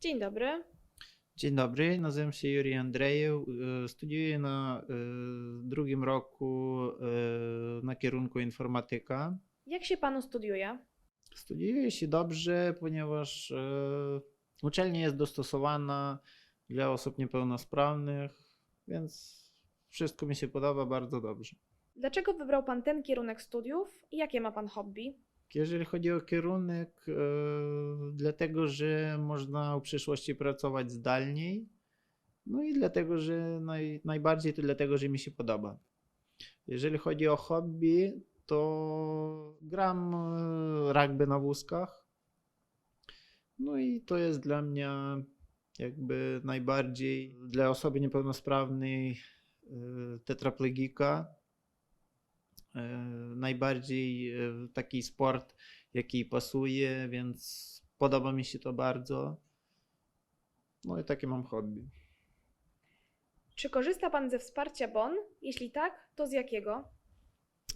Dzień dobry. Dzień dobry, nazywam się Juri Andrzejew. e, Studiuję na e, drugim roku e, na kierunku informatyka. Jak się panu studiuje? Studiuje się dobrze, ponieważ uczelnia jest dostosowana dla osób niepełnosprawnych, więc wszystko mi się podoba bardzo dobrze. Dlaczego wybrał pan ten kierunek studiów i jakie ma pan hobby? Jeżeli chodzi o kierunek, e, dlatego że można w przyszłości pracować zdalniej, no i dlatego, że naj, najbardziej to dlatego, że mi się podoba. Jeżeli chodzi o hobby, to gram e, rugby na wózkach. No i to jest dla mnie jakby najbardziej dla osoby niepełnosprawnej e, tetraplegika najbardziej e, taki sport, jaki pasuje, więc podoba mi się to bardzo. No i takie mam hobby. Czy korzysta pan ze wsparcia BON? Jeśli tak, to z jakiego?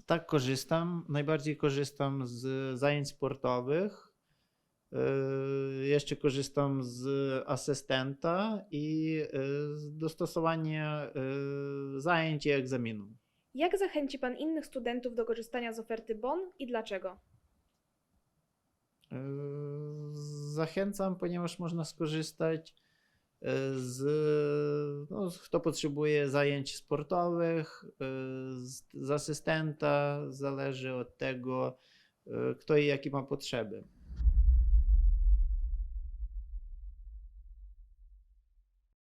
Tak korzystam. Najbardziej korzystam z zajęć sportowych. E, Jeszcze korzystam z asystenta i e, z dostosowania e, zajęć i egzaminów. Jak zachęci pan innych studentów do korzystania z oferty BON i dlaczego? E, Zachęcam, ponieważ można skorzystać e, z, no, kto potrzebuje zajęć sportowych, e, z, z asystenta, zależy od tego, kto i jakie ma potrzeby.